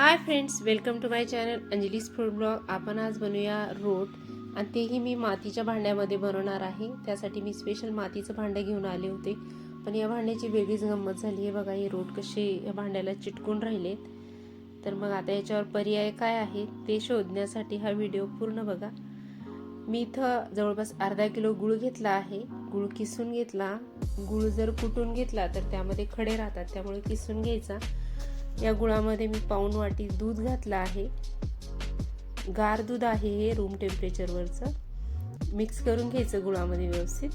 Hi friends welcome to my channel Anjali's food blog आपण आज बनवूया रोट आणि तेही मी मातीच्या भांड्यामध्ये बनवणार आहे. त्यासाठी मी स्पेशल मातीचं भांडं घेऊन आले होते. पण या भांड्याची वेगळीच गंमत झाली आहे. बघा हे रोट कसे या भांड्याला चिटकून राहिलेत. तर मग आता याच्यावर पर्याय काय आहे ते शोधण्यासाठी हा व्हिडिओ पूर्ण बघा. मी इथं जवळपास अर्धा किलो गुळ घेतला आहे. गुळ किसून घेतला. गुळ जर कुटून घेतला तर त्यामध्ये खडे राहतात. त्यामुळे किसून घ्यायचा. या गुळामध्ये मी पाऊण वाटी दूध घातलं आहे. गार दूध आहे हे रूम टेम्परेचरवरचं मिक्स करून घ्यायचं गुळामध्ये व्यवस्थित.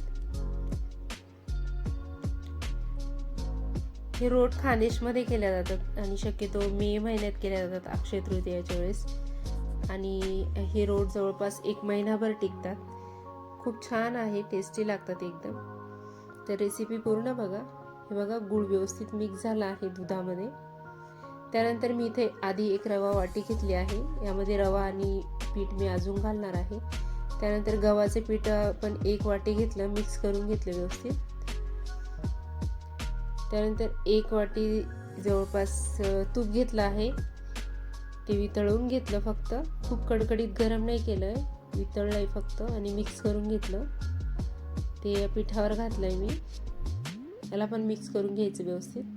हे रोट खानेशमध्ये केल्या जातात आणि शक्यतो मे महिन्यात केल्या जातात अक्षय तृतीयाच्या वेळेस. आणि हे रोट जवळपास एक महिनाभर टिकतात. खूप छान आहे टेस्टी लागतात एकदम. तर रेसिपी पूर्ण बघा. हे बघा गुळ व्यवस्थित मिक्स झाला आहे दुधामध्ये. त्यानंतर मी इथे आधी एक रवा वाटी घेतली आहे. यामध्ये रवा आणि पीठ मी अजून घालणार आहे. त्यानंतर गव्हाचे पीठ पण एक वाटी घेतलं मिक्स करून घेतलं व्यवस्थित. त्यानंतर एक वाटी जवळपास तूप घेतलं आहे. ते वितळवून घेतलं फक्त. खूप कडकडीत गरम नाही केलं आहे वितळलं आहे फक्त आणि मिक्स करून घेतलं. ते पिठावर घातलं आहे मी. याला पण मिक्स करून घ्यायचं व्यवस्थित.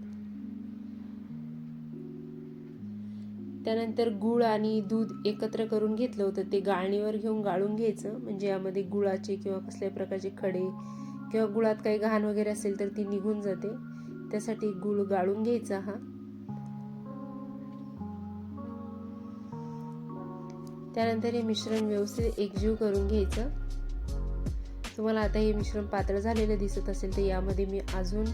त्यानंतर गुळ आणि दूध एकत्र करून घेतलं होतं. ते गाळणीवर घेऊन गाळून घ्यायचं. म्हणजे यामध्ये गुळाचे किंवा कसल्याही प्रकारचे खडे किंवा गुळात काही घाण वगैरे असेल तर ती निघून जाते. त्यासाठी गुळ गाळून घ्यायचा हा. त्यानंतर हे मिश्रण व्यवस्थित एकजीव करून घ्यायचं. तुम्हाला आता हे मिश्रण पातळ झालेलं दिसत असेल तर यामध्ये मी अजून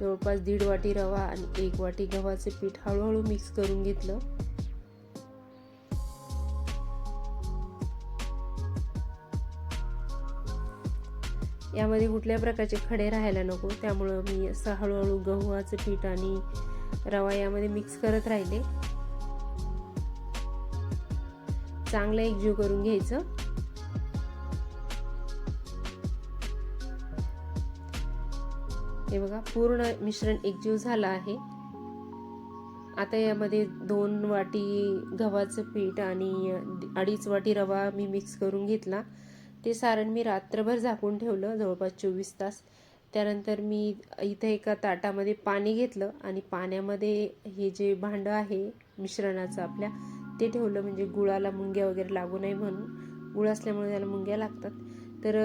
जवळपास दीड वाटी रवा आणि एक वाटी गव्हाचे पीठ हळूहळू मिक्स करून घेतलं. यामध्ये कुठल्या प्रकारचे खडे राहायला नको. त्यामुळं मी असं हळूहळू गव्हाचं पीठ आणि रवा यामध्ये मिक्स करत राहिले. चांगलं एकजीव करून घ्यायचं. हे बघा पूर्ण मिश्रण एकजीव झालं आहे. आता यामध्ये दोन वाटी गव्हाचं पीठ आणि अडीच वाटी रवा मी मिक्स करून घेतला. ते सारण मी रात्रभर झाकून ठेवलं जवळपास चोवीस तास. त्यानंतर मी इथे एका ताटामध्ये पाणी घेतलं आणि पाण्यामध्ये हे जे भांडं आहे मिश्रणाचं आपल्या ते ठेवलं. म्हणजे गुळाला मुंग्या वगैरे लागू नये म्हणून. गुळ असल्यामुळे त्याला मुंग्या लागतात. तर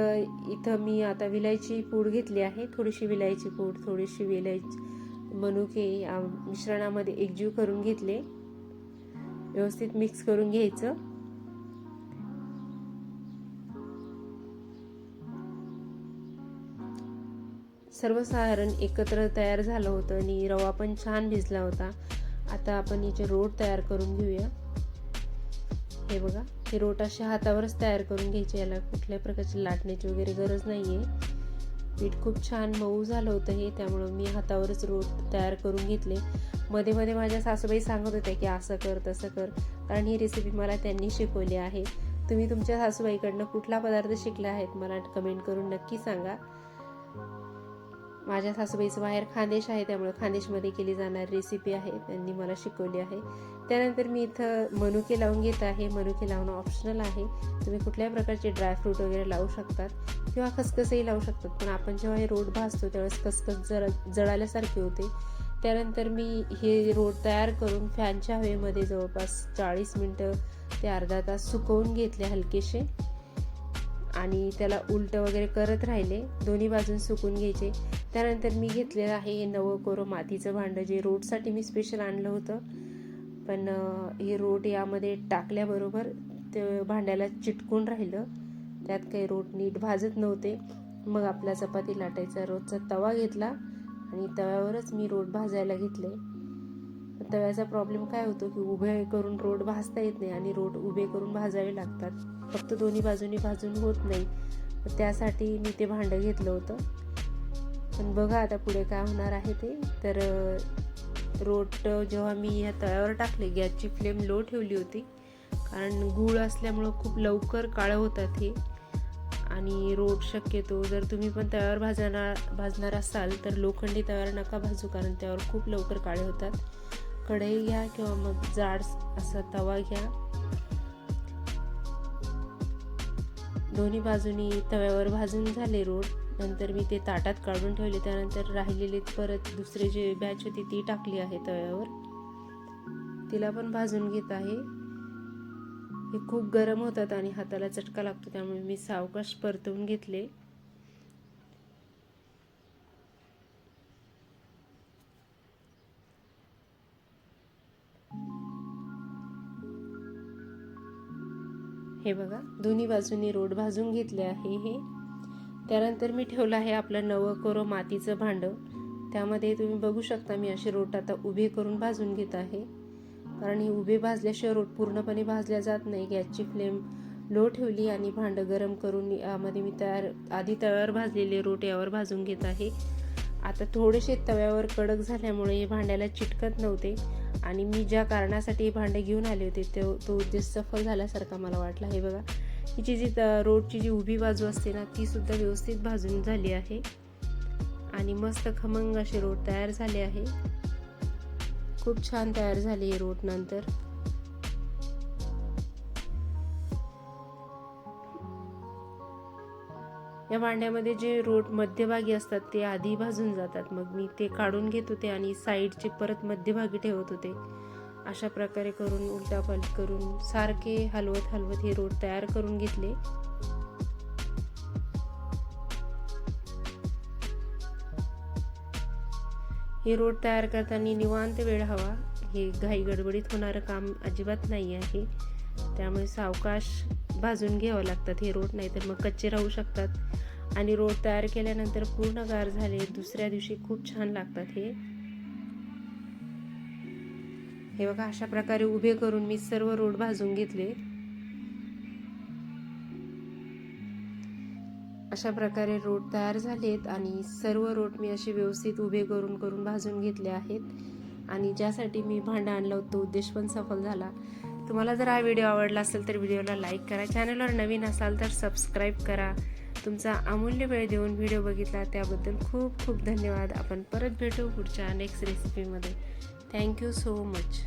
इथं मी आता विलायची पूड घेतली आहे. थोडीशी विलायची पूड थोडीशी विलायची मनुके मिश्रणामध्ये एकजीव करून घेतले. व्यवस्थित मिक्स करून घ्यायचं. सर्वसाधारण एकत्र तयार झालं होतं आणि रवा पण छान भिजला होता. आता आपण याचे रोट तयार करून घेऊया. हे बघा हे रोट अशा हातावरच तयार करून घ्यायचे याला कुठल्या प्रकारची लाटण्याची वगैरे गरज नाही आहे पीठ खूप छान मऊ झालं होतं हे त्यामुळं मी हातावरच रोट तयार करून घेतले. मध्ये मध्ये माझ्या सासूबाई सांगत होत्या की असं कर तसं कर कारण ही रेसिपी मला त्यांनी शिकवली आहे. तुम्ही तुमच्या सासूबाईकडनं कुठला पदार्थ शिकला आहेत मला कमेंट करून नक्की सांगा. माझ्या सासूबाईचं बाहेर खानदेश आहे त्यामुळे खानदेशमध्ये केली जाणारी रेसिपी आहे त्यांनी मला शिकवली आहे. त्यानंतर मी इथं मनुके लावून घेत आहे. मनुके लावणं ऑप्शनल आहे. तुम्ही कुठल्याही प्रकारचे ड्रायफ्रूट वगैरे लावू शकतात किंवा खसखसही लावू शकतात. पण आपण जेव्हा हे रोड भाजतो त्यावेळेस खसखस जरा जळाल्यासारखे होते. त्यानंतर मी हे रोड तयार करून फॅनच्या हवेमध्ये जवळपास चाळीस मिनटं ते अर्धा तास सुकवून घेतले हलकेसे. आणि त्याला उलटं वगैरे करत राहिले. दोन्ही बाजून सुकून घ्यायचे. त्यानंतर मी घेतलेलं आहे हे नवं कोरं मातीचं भांडं जे रोडसाठी मी स्पेशल आणलं होतं. पण हे रोट यामध्ये टाकल्याबरोबर ते भांड्याला चिटकून राहिलं. त्यात काही रोट नीट भाजत नव्हते. मग आपला चपाती लाटायचा. रोजचा तवा घेतला आणि तव्यावरच मी रोट भाजायला घेतले. तव्याचा प्रॉब्लेम काय होतो की उभे करून रोड भाजता येत नाही आणि रोड उभे करून भाजावे लागतात. फक्त दोन्ही बाजूनी भाजून होत नाही. त्यासाठी मी ते भांडं घेतलं होतं. पण बघा आता पुढे काय होणार आहे ते. तर रोट जेव्हा मी ह्या तव्यावर टाकले गॅसची फ्लेम लो ठेवली होती. कारण गूळ असल्यामुळं खूप लवकर काळं होतात हे. आणि रोट शक्यतो जर तुम्ही पण तव्यावर भाजणार भाजणार असाल तर लोखंडी तव्यावर नका भाजू कारण त्यावर खूप लवकर काळे होतात. कढई घ्या किंवा मग जाड असा तवा घ्या. दोन्ही बाजूनी तव्यावर भाजून झाले रोड नंतर मी ते ताटात काढून ठेवले. त्यानंतर राहिलेले परत दुसरे जे बॅच होती ती टाकली आहे तव्यावर. तिला पण भाजून घेत आहे. हे खूप गरम होतात आणि हाताला चटका लागतो त्यामुळे मी सावकाश परतवून घेतले. हे बघा दोन्ही बाजूनी रोड भाजून घेतले आहे हे. त्यानंतर मी ठेवलं आहे आपलं नवं कोरो मातीचं भांडं. त्यामध्ये तुम्ही बघू शकता मी असे रोट आता उभे करून भाजून घेत आहे. कारण हे उभे भाजल्याशिवाय रोट पूर्णपणे भाजल्या जात नाही. गॅसची फ्लेम लो ठेवली आणि भांडं गरम करून यामध्ये मी तयार आधी तव्यावर भाजलेले रोट यावर भाजून घेत आहे. आता थोडेसे तव्यावर कडक झाल्यामुळे हे भांड्याला चिटकत नव्हते. आणि मी ज्या कारणासाठी हे भांडे घेऊन आले होते तो तो उद्देश सफल झाल्यासारखा मला वाटला. हे बघा हिची जी रोडची जी उभी बाजू असते ना ती सुद्धा व्यवस्थित भाजून झाली आहे. आणि मस्त खमंग असे रोड तयार झाले आहे. खूप छान तयार झाले हे रोड नंतर. या भांड्यामध्ये जे रोट मध्यभागी असतात ते आधी भाजून जातात. मग मी ते काढून घेत होते आणि साईडचे परत मध्यभागी ठेवत होते. अशा प्रकारे करून उलटापालट करून सारखे हलवत हलवत हे रोड तयार करून घेतले. हे रोड तयार करताना निवांत वेळ हवा. हे घाई गडबडीत होणारं काम अजिबात नाही आहे. त्यामुळे सावकाश भाजून घ्यावं लागतात हे रोड नाहीतर मग कच्चे राहू शकतात. आणि रोड तयार केल्यानंतर पूर्ण गार झाले दुसऱ्या दिवशी खूप छान लागतात हे. हे बघा अशा प्रकारे उभे करून मी सर्व रोड भाजून घेतले. अशा प्रकारे रोड तयार झालेत आणि सर्व रोड मी असे व्यवस्थित उभे करून करून भाजून घेतले आहेत. आणि ज्यासाठी मी भांडं आणलं होतं उद्देश पण सफल झाला. तुम्हाला जर हा व्हिडिओ आवडला असेल तर व्हिडिओला लाईक करा. चॅनलवर नवीन असाल तर सबस्क्राईब करा. तुमचा अमूल्य वेळ देऊन व्हिडिओ बघितला त्याबद्दल खूप खूप धन्यवाद. आपण परत भेटू पुढच्या नेक्स्ट रेसिपीमध्ये थँक्यू सो मच